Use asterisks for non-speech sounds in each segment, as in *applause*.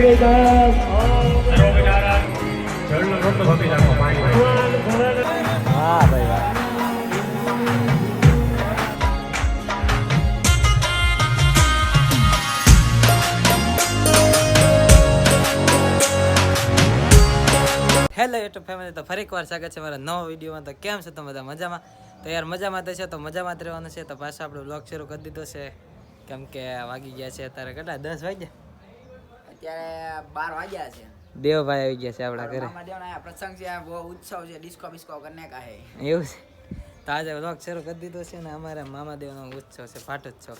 પાણી હા hello YouTube family, તો ફરી એકવાર સ્વાગત છે મારા નવા વિડીયોમાં. તો કેમ છે તો બધા? મજામાં? તો યાર મજામાં તો છે, તો મજામાં જ રહેવાનું છે. તો પાછા આપણે બ્લોગ શરૂ કરી દીધો છે. કેમ કે વાગી ગયા છે અત્યારે કેટલા? દસ વાગ્યા? અત્યારે બાર વાગ્યા છે. દેવભાઈ આવી ગયા છે આપણા ઘરે. મામા પ્રસંગ છે આ બહુ ઉત્સવ છે ડિસ્કો બિસ્કો કરને કા હે એવું છે? તો આજે વ્લોગ શરૂ કરી દીધો છે ને અમારે મામાદેવનો ઉત્સવ છે પાઠ ઉત્સવ.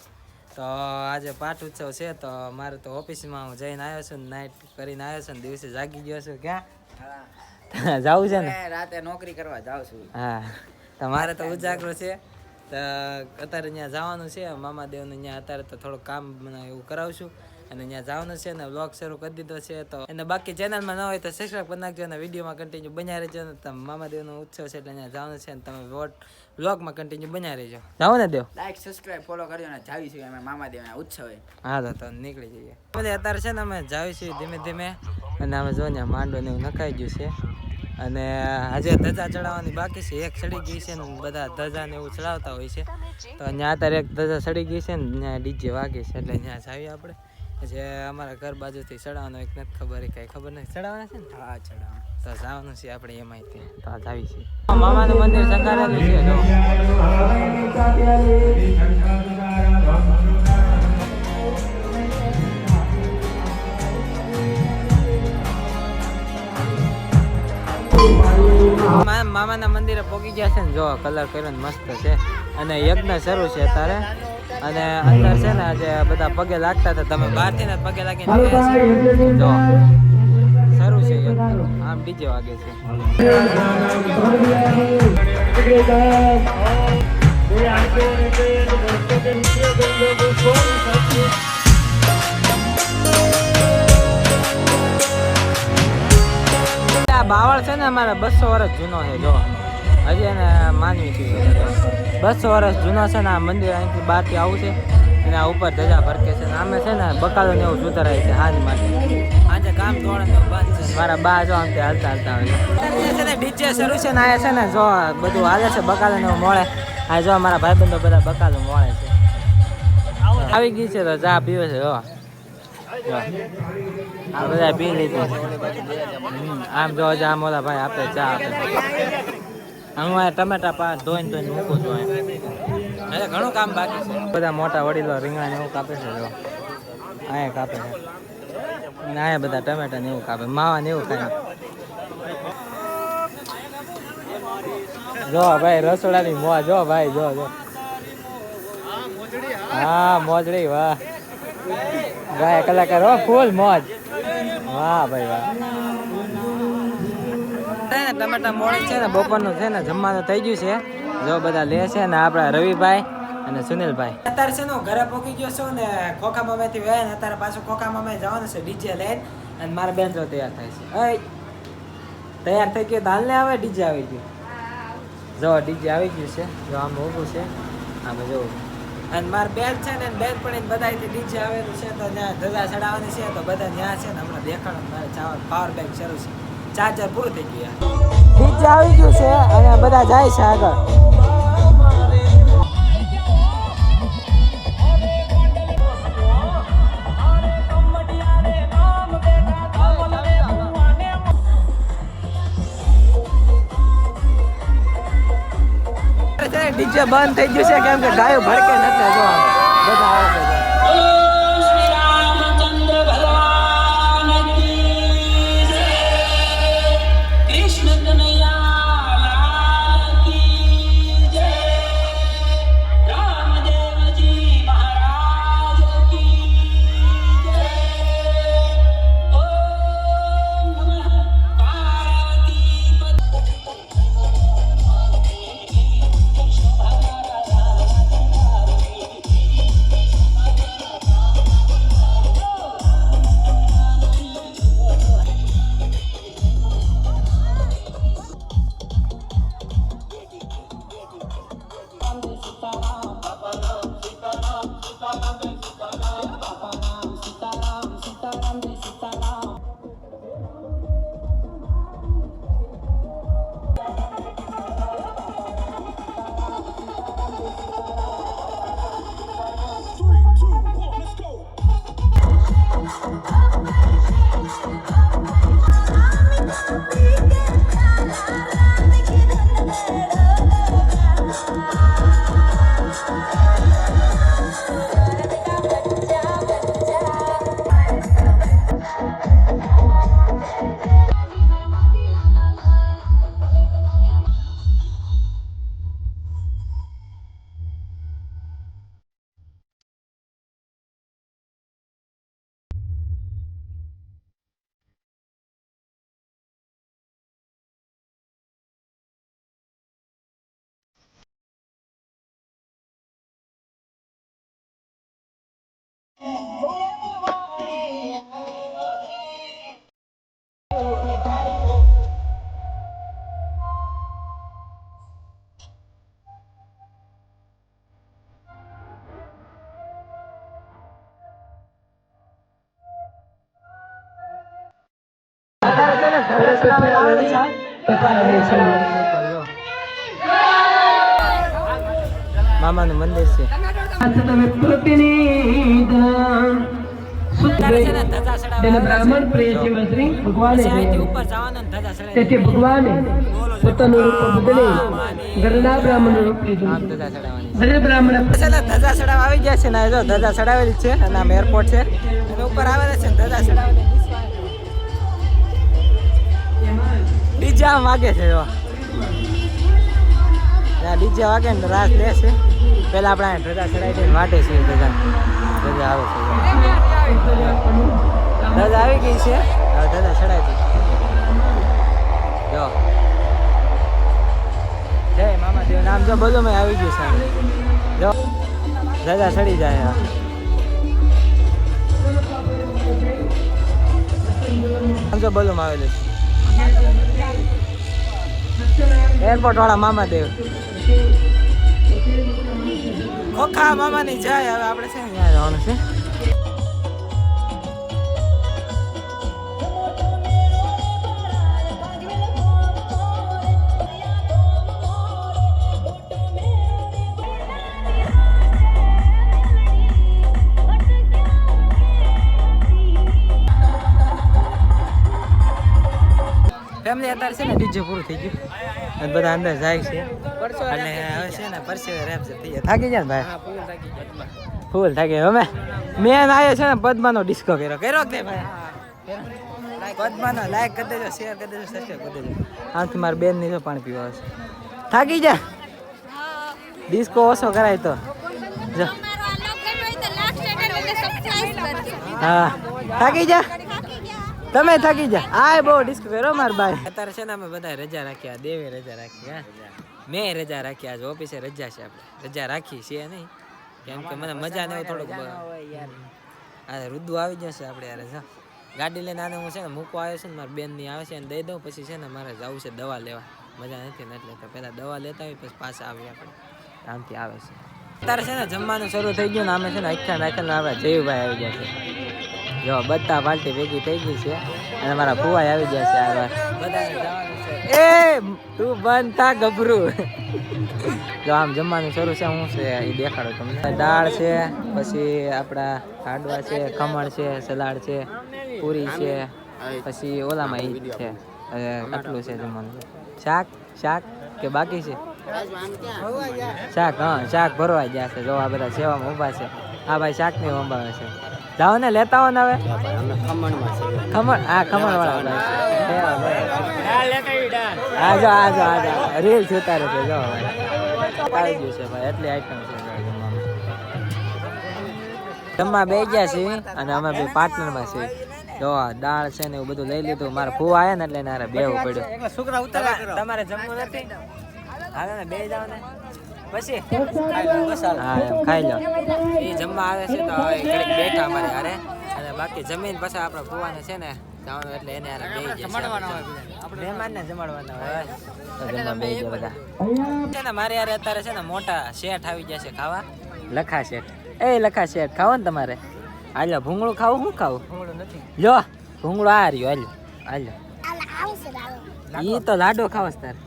તો આજે પાઠ ઉત્સવ છે તો મારે તો ઓફિસમાં હું જઈને આવ્યો છું નાઇટ કરીને આવ્યો છું ને દિવસે જાગી ગયો છું. ક્યાં? *laughs* જવું છે ને? રાતે નોકરી કરવા જાઉં છું. હા. તમારે તો ઉજાગરો છે. તો અત્યારે ત્યાં જવાનું છે. મામાદેવને ત્યાં અત્યારે તો થોડું કામ મને એવું કરાવશું અને ત્યાં જવાનું છે ને બ્લોગ શરૂ કરી દીધો છે તો અને બાકી ચેનલમાં ન હોય તો સબસ્ક્રાઈબ કરી નાખજો અને વિડીયોમાં કન્ટિન્યુ બન્યા રહેજો અને તમે મામાદેવનો ઉત્સવ છે એટલે ત્યાં જવાનું છે ને તમે વોટ બ્લોગમાં કન્ટિન્યુ બન્યા રહેજો. જાઓ ને દેવ. લાઈક સબસ્ક્રાઇબ ફોલો કરજો અને જાવી છું અમે મામા દેવના ઉત્સવે હા તો તો નીકળી જઈએ. બધે અત્યારે છે ને અમે જાવી છીએ ધીમે ધીમે અને અમે જો ને માંડો ને એવું નખાઈ ગયું છે. અને આજે ધજા ચડાવવાની બાકી છે. એક સડી ગઈ છે ને બધા ધજા ને એવું ચડાવતા હોય છે. તો ત્યાં અત્યારે એક ધજા ચડી ગઈ છે ને ત્યાં ડીજે વાગે છે એટલે ત્યાં જાવી આપણે. જે અમારા ઘર બાજુથી ચડાવવાનો એક નથી ખબર, એ કઈ ખબર નથી. ચડાવવાના છે ને? હા, ચડાવવાનું. તો જવાનું છે આપણે એમાંય તે તો જાવી છે. મામાનું મંદિર સંકારેલું છે મામાના મંદિરે પોગી ગયા છે ને, જો કલર કર્યો મસ્ત છે. અને યજ્ઞ શરૂ છે અત્યારે. અને અંદર છે ને આજે બધા પગે લાગતા હતા. તમે બહારથી ને પગે લાગીને. જો. શરૂ છે આમ ડીજે વાગે છે. આ બાવળ છે ને અમારે બસો વર્ષ જૂનો છે જો. હજી એને માનવી છે. બસો વર્ષ જૂના છે ને આ મંદિર અહીંથી બહારથી આવું છે અને આ ઉપર ધજા ભરકે છે આમે છે ને બકાલો ને એવું સુધારાય છે હાજ માટે આજે કામ દોડે બંધ છે. મારા બા જો આમ તે હાલતા હાલતા આવે છે. ને ડીજે શરૂ છે ને આ છે ને જો બધું હાલે છે બકાલો ને એવું મળે. આ જો મારા ભાઈબંધો બધા બકાલો મળે છે. આવી ગઈ છે તો ચા પીવે છે જો. આ બધા પી લીધું. આમ જો જ આમ ઓલા ભાઈ આપે ચા આપે. આ ટમેટા પાક ધોઈને ધોઈને મૂકું છું. એટલે ઘણું કામ બાકી છે. બધા મોટા વડીલો રીંગણા ને એવું કાપે છે, જો. અહીંયા કાપે છે. અહીંયા બધા ટમેટા ને એવું કાપે. માવા ને એવું ખાય જો ભાઈ, રસોડાની મોજ, જો ભાઈ, જો જો. હા, મોજડી, વાહ. ગાય કલાકાર, હો, ફૂલ મોજ. વાહ, ભાઈ, વાહ. ટમેટા મોડી છે ને, બપોરનું છે ને, જમવાનું થઈ ગયું છે. જો બધા લે છે ને આપણા રવિભાઈ અને સુનિલભાઈ. અત્યારે છે ને ઘરે પહોંચી ગયો છું ને ખોખા મામેથી વહે ને અત્યારે પાછું ખોખા મામે જવાનું છે, ડીજે લઈને, અને મારા બેન જો તૈયાર થાય છે. અય તૈયાર થઈ ગયો દાલ ને આવે, ડીજે આવી ગયું. જો, ડીજે આવી ગયું છે, જો આમ ઊભું છે, આમ જો. અને મારા બેન છે ને, બેન પણ બધા ડીજે આવેલું છે, તો ત્યાં ધજા ચડાવવાની છે, તો બધા ત્યાં છે ને, હમણાં દેખાડો મારે ચાવર પાવર બેંક શરૂ છે. ચાર્જર પૂરું થઈ ગયા. ડીજે આવી ગયું છે અને બધા જાય છે આગળ. ડીજે બંધ થઈ ગયું છે કેમ કે ગાયો ભડકે નથી મામાનું મંદિર છે તેથી ભગવાને પોતાનું રૂપ બદલી બ્રાહ્મણ રૂપ લીધું. ધજા ચડાવવા આવી ગયા છે ને જો ધજા ચડાવેલી છે અને આમ એરપોર્ટ છે. અને ઉપર આવેલા છે ધજા ડીજે આમ વાગે છે જો. બીજા વાગે ને રાત લે છે પેલા આપણે ધજા ચડાવી દઈને વાટે છે ધજા ધજા આવે છે. ધજા આવી ગઈ છે? હવે ધજા ચડાવી દીધી જો. જય મામા દેવ નામ જો બધું મેં, આવી ગયું સામે જો. ધજા ચડી જાય. આમ જો બધું આવેલું છે એરપોર્ટ વાળા મામા મામા મામાની જાય. હવે આપણે છે યાર જવાનું છે. ફેમિલી અત્યારે છે ને ડીજે પૂરું થઈ ગયું. અને બધા અંદર જાય છે. અને હવે છે ને પરસેવે રેપ છે. થઈ થાકી ગયા ને ભાઈ? ફૂલ થાકી ગયા. અમે મેન આવ્યો છે ને પદ્માનો ડિસ્કો કર્યો. કર્યો કે ભાઈ? પદ્માનો લાઈક કરી દેજો શેર કરી દેજો સબસ્ક્રાઈબ કરી દેજો. આમથી મારી બેનની તો પાણી પીવા આવશે. થાકી જા ડિસ્કો ઓછો કરાય તો. જો. હા. થાકી જા તમે થાકી જા. આય બહુ ડિસ્ક કર્યો માર ભાઈ. અત્યારે છે ને અમે બધા રજા રાખ્યા દેવે રજા રાખી, હા. મેં રજા રાખી, આજ ઓફિસે રજા છે આપણે. રજા રાખી છે નહીં. કેમ કે મને મજા ને થોડુંક આ રુદુ આવી જશે આપણે યાર જા ગાડી લઈને આને હું છે ને મૂકવા આવ્યો છે ને, મારી બેનની આવે છે દઈ દઉં, પછી છે ને મારે જવું છે દવા લેવા. મજા નથી ને એટલે તો પહેલાં દવા લેતા હોય પછી પાછા આવીએ આપણે. આમથી આવે છે. અત્યારે છે ને જમવાનું શરૂ થઈ ગયું ને અમે છે ને આખા નાખ્યા આવે જયુભાઈ આવી ગયા છે. જો બધા પાર્ટી ભેગી થઈ ગઈ છે. અને મારા ફુવાઈ આવી ગયા છે આ એ તું બંધ થા ગભરું. જો આમ જમવાનું શરૂ છે હું છે એ દેખાડો તમને. દાળ છે પછી આપણા હાંડવા છે ખમણ છે સલાડ છે પૂરી છે પછી ઓલામાં એ છે. આટલું છે જમવાનું. શાક શાક કે બાકી છે? શાક હા શાક ભરવા ગયા છે. જો આ બધા સેવામાં ઊભા છે. આ ભાઈ શાકની વંબાવે છે. જાઓ ને લેતા આવો ને હવે. ખમણ હા ખમણ વાળા. હા જો. જો રીલ જોતા રહેજો જો આવી ગયું છે ભાઈ એટલી આઈટમ છે જમવા બે ગયા છે અને અમે બે પાર્ટનરમાં છે જો આ દાળ છે ને એવું બધું લઈ લીધું. મારા ફૂવા આવ્યા ને એટલે મારે બેવું પડ્યું. છોકરા તમારે જમવું નથી? હાલે ને બે જાવ ને. પછી હા એમ ખાઈ લો. એ જમવા આવે છે તો હવે ઘડીક બેઠા અમારે હારે. અને બાકી જમીન પછી આપણે ફુવાને છે ને જવાનું એટલે એને હારે બે મહેમાન ને જમાડવાના હોય. તો જમવા બે બધા. છે ને મારે યાર અત્યારે છે ને મોટા શેઠ આવી ગયા છે ખાવા. લખા શેઠ. એ લખા શેઠ ખાવો ને તમારે. હાલો ભૂંગળું ખાવું શું ખાવું? લો ભૂંગળું આ રહ્યો હાલો હાલો. ઈ તો લાડો ખાવા છે તારે.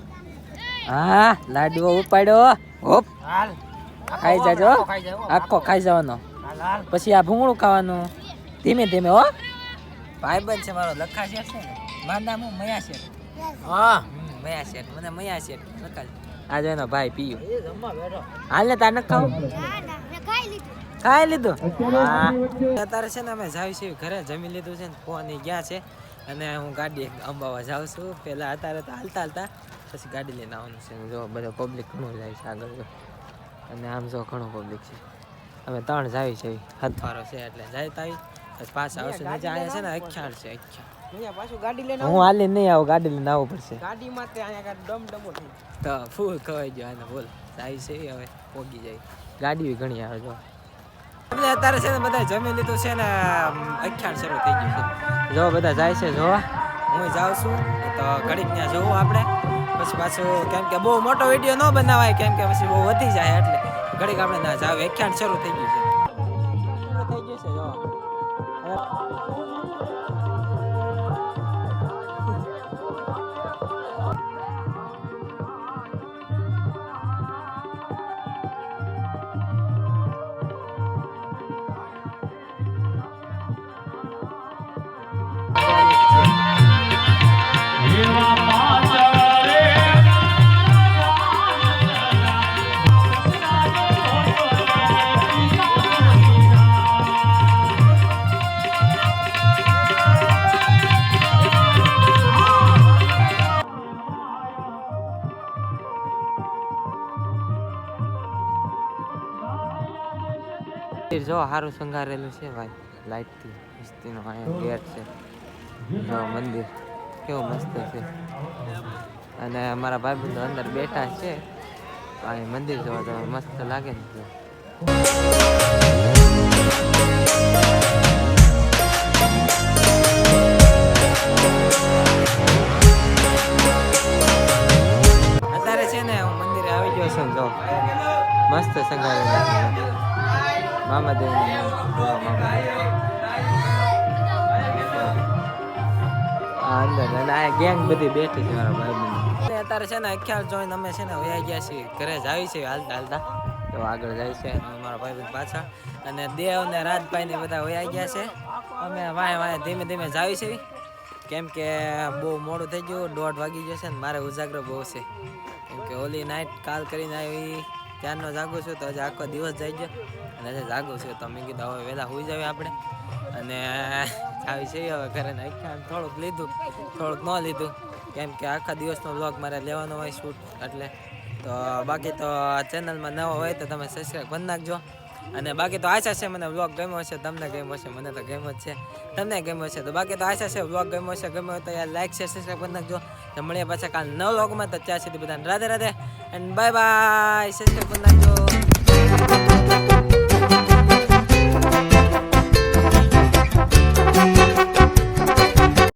હા લાડવો ઉપાડ્યો હોપ. ખાઈ જાજો આખો ખાઈ જવાનો. પછી આ ભૂંગળું ખાવાનું. ધીમે ધીમે હો. ભાઈબંધ છે મારો લખા શેઠ છે ને. મારું નામ હું મયા શેઠ. હા. મયા શેઠ. મને મયા શેઠ લખા આજે એનો ભાઈ પીયો. હાલ ને તાર ન ખાવું ખાઈ લીધું. હા. અત્યારે છે ને અમે જાવી છીએ ઘરે જમી લીધું છે ને ફોન ગયા છે. અને હું ગાડી અંબાવા જાઉં છું. પહેલાં અત્યારે તો હાલતા હાલતા પછી ગાડી લઈને આવવાનું છે. જો બધો પબ્લિક ઘણું જાય છે આગળ જો. અને આમ જો ઘણું પબ્લિક છે. અમે ત્રણ જાવી છે હથવારો છે એટલે જાય તાવી પછી આવશે મજા અહીંયા છે ને અખ્યાણ છે અખ્યાણ લઈને હું હાલી નહીં આવું ગાડી લઈને આવવું પડશે. ગાડી માટે અહીંયા ડમ ડમો થઈ તો ફૂલ ખવાઈ ગયો અને બોલ. જાય છે હવે પોગી જાય. ગાડી ઘણી આવે જો. ફેમિલી અત્યારે છે ને બધા જમી લીધું છે ને અખ્યાન શરૂ થઈ ગયું છે. જો બધા જાય છે જોવા. હું જાઉં છું તો ઘડીક ત્યાં જોવું આપણે. પછી પાછું કેમ કે બહુ મોટો વીડિયો ન બનાવાય, કેમ કે પછી બહુ વધી જાય એટલે. ઘડીક આપણે ના જાવ વ્યાખ્યાન શરૂ થઈ ગયું છે. મંદિર જો સારું શણગારેલું છે ભાઈ લાઇટથી મસ્તીનો અહીંયા ગેટ છે. જો, મંદિર, કેવું મસ્ત છે. અને અમારા ભાઈબંધો અંદર બેઠા છે અહીં મંદિર જોવા તો મસ્ત લાગે ને અત્યારે છે ને, હું મંદિરે આવી ગયો છું જો. મસ્ત છે મામા દેવ અંદર અને આ ગેંગ બધી બેઠી છે મારા ભાઈ અત્યારે છે ને ખ્યાલ જોઈને અમે છે ને વયા ગયા છીએ. ઘરે જ છે હાલતા હાલતા. તો આગળ જાય છે મારા ભાઈ પાછા. અને દેવ ને રાજભાઈ ને બધા વયા ગયા છે. અમે વાય વાય ધીમે ધીમે જાવી છે કેમ કે બહુ મોડું થઈ ગયું, દોઢ વાગી ગયો છે ને મારે ઉજાગરો બહુ છે. કેમ કે ઓલી નાઇટ કાલ કરીને આવી. ત્યારનો જાગું છું, તો આજે આખો દિવસ જાય ગયો. અને આજે જાગું છું, તો મેં કીધું હવે વહેલા હોઈ જાવી આપણે. અને આવી છે હવે ઘરે નાખ્યા થોડુંક લીધું, થોડુંક ન લીધું. કેમ કે આખા દિવસનો બ્લોગ મારે લેવાનો હોય શૂટ એટલે. તો બાકી તો ચેનલમાં નવો હોય તો તમે સબસ્ક્રાઈબ કરી નાખજો. અને બાકી તો આશા છે મને વ્લોગ ગમ્યો છે તમને ગમ્યો છે મને તો ગમ્યો જ છે. તમને ગમ્યો છે તો બાકી તો આશા છે વ્લોગ ગમ્યો છે ગમ્યો તો યાર લાઈક શેર સબસ્ક્રાઈબ કરી નાખજો. તો મળીએ પાછા કાલ નવ વ્લોગમાં તો ત્યાં સુધી બધાને Radhe Radhe and bye bye subscribe કરી નાખજો.